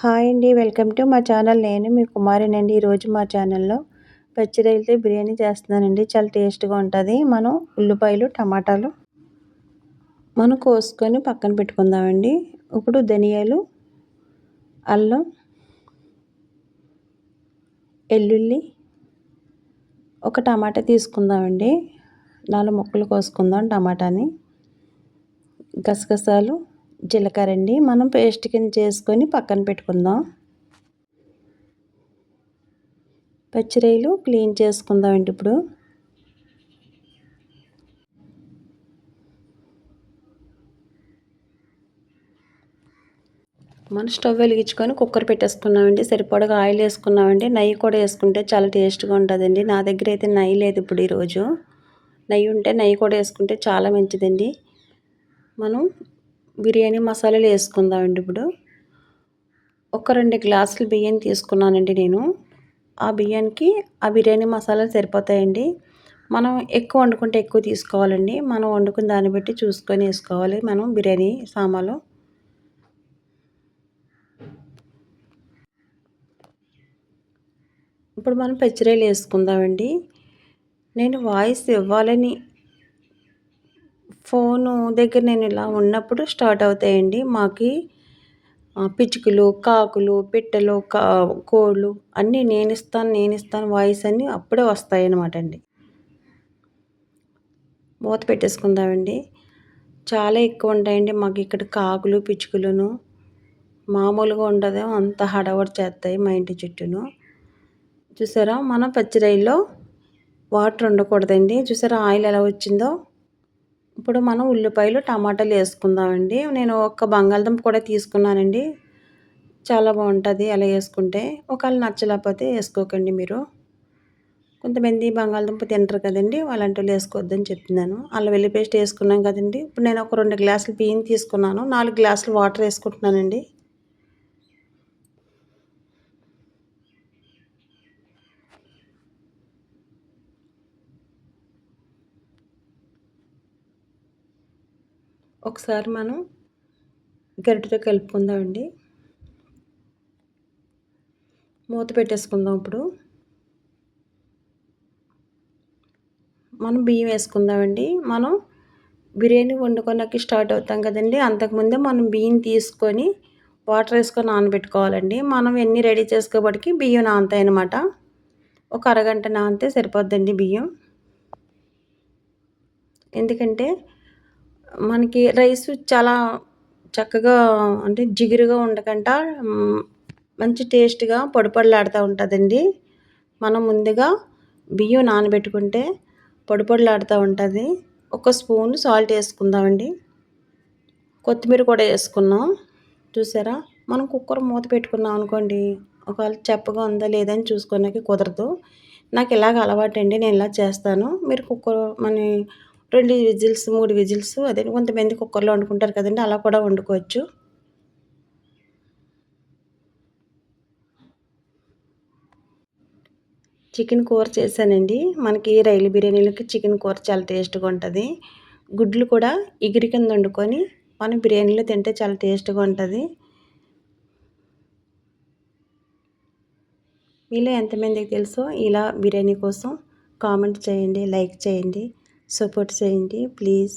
Hi అండి welcome to మా channel. నేను మీ కుమారినండి. ఈరోజు మా ఛానల్లో పచ్చిరైలతో బిర్యానీ చేస్తున్నానండి. చాలా టేస్ట్గా ఉంటుంది. మనం ఉల్లిపాయలు టమాటాలు మనం కోసుకొని పక్కన పెట్టుకుందామండి. ఇప్పుడు ధనియాలు అల్లం ఎల్లుల్లి ఒక టమాటా తీసుకుందామండి. నాలుగు ముక్కలు కోసుకుందాం టమాటాని. గసగసాలు జీలకర్ర అండి మనం పేస్ట్ కింద చేసుకొని పక్కన పెట్టుకుందాం. పచ్చిరాయలు క్లీన్ చేసుకుందామండి ఇప్పుడు. మనం స్టవ్ వెలిగించుకొని కుక్కర్ పెట్టేసుకున్నామండి. సరిపడగా ఆయిల్ వేసుకున్నామండి. నెయ్యి కూడా వేసుకుంటే చాలా టేస్ట్గా ఉంటుందండి. నా దగ్గర అయితే నెయ్యి లేదు ఇప్పుడు ఈరోజు నెయ్యి ఉంటే నెయ్యి కూడా వేసుకుంటే చాలా మంచిదండి. మనం బిర్యానీ మసాలాలు వేసుకుందామండి ఇప్పుడు. ఒక రెండు గ్లాసులు బియ్యం తీసుకున్నానండి నేను. ఆ బియ్యానికి ఆ బిర్యానీ మసాలాలు సరిపోతాయండి. మనం ఎక్కువ వండుకుంటే ఎక్కువ తీసుకోవాలండి. మనం వండుకున్న దాన్ని బట్టి చూసుకొని వేసుకోవాలి మనం బిర్యానీ సామాలు ఇప్పుడు మనం పచ్చిరాయలు వేసుకుందామండి. నేను వాయిస్ ఇవ్వాలని ఫోను దగ్గర నేను ఇలా ఉన్నప్పుడు స్టార్ట్ అవుతాయండి. మాకి పిచ్చుకలు కాకులు పిట్టలు కా కోళ్ళు అన్నీ నేను ఇస్తాను నేను ఇస్తాను వాయిస్ అన్నీ అప్పుడే వస్తాయి అన్నమాట అండి మూత పెట్టేసుకుందామండి. చాలా ఎక్కువ ఉంటాయండి మాకు ఇక్కడ కాకులు పిచ్చుకలను. మామూలుగా ఉండదు అంత హడావడి చేస్తాయి మా ఇంటి చుట్టూను. చూసారా మనం రైల్లో వాటర్ ఉండకూడదండి. చూసారా ఆయిల్ ఎలా వచ్చిందో? ఇప్పుడు మనం ఉల్లిపాయలు టమాటాలు వేసుకుందామండి. నేను ఒక్క బంగాళదుంప కూడా తీసుకున్నానండి. చాలా బాగుంటుంది అలా వేసుకుంటే. ఒకవేళ నచ్చలేకపోతే వేసుకోకండి మీరు. కొంతమంది బంగాళదుంప తింటారు కదండి అలాంటి వాళ్ళు వేసుకోవద్దని చెప్తున్నాను. అలా వెల్లి పేస్ట్ వేసుకున్నాం కదండి. ఇప్పుడు నేను ఒక రెండు గ్లాసులు బియ్యం తీసుకున్నాను. నాలుగు గ్లాసులు వాటర్ వేసుకుంటున్నానండి. ఒకసారి మనం గరిటెతో కలుపుకుందామండి మూత పెట్టేసుకుందాం ఇప్పుడు. మనం బియ్యం వేసుకుందామండి మనం బిర్యానీ వండుకోడానికి స్టార్ట్ అవుతాం కదండి. అంతకుముందే మనం బియ్యం తీసుకొని వాటర్ వేసుకొని నానబెట్టుకోవాలండి. మనం ఎన్ని రెడీ చేసుకోబడికి బియ్యం నానతాయి అనమాట ఒక అరగంట నానితే సరిపోద్దండి బియ్యం. ఎందుకంటే మనకి రైస్ చాలా చక్కగా అంటే జిగురుగా ఉండకుండా మంచి టేస్ట్గా పొడిపొడలాడుతూ ఉంటుందండి. మనం ముందుగా బియ్యం నానబెట్టుకుంటే పొడిపొడలాడుతూ ఉంటుంది. ఒక స్పూన్ సాల్ట్ వేసుకుందామండి. కొత్తిమీర కూడా వేసుకున్నాం. చూసారా? మనం కుక్కర్ మూత పెట్టుకున్నాం అనుకోండి ఒకవేళ చెప్పగా ఉందా లేదని చూసుకోడానికి కుదరదు. నాకు ఇలాగ అలవాటు అండి నేను ఇలా చేస్తాను. మీరు కుక్కర్ మన రెండు విజిల్స్ మూడు విజిల్స్ అదే కొంతమంది కుక్కర్లో వండుకుంటారు కదండి అలా కూడా వండుకోవచ్చు. చికెన్ కూర చేశానండి. మనకి రైలు బిర్యానీలకి చికెన్ కూర చాలా టేస్ట్గా ఉంటుంది. గుడ్లు కూడా ఎగిరి కింద వండుకొని మనం బిర్యానీలో తింటే చాలా టేస్ట్గా ఉంటుంది. మీలో ఎంతమందికి తెలుసో ఇలా బిర్యానీ కోసం కామెంట్ చేయండి లైక్ చేయండి. సపోర్ట్ చేయండి ప్లీజ్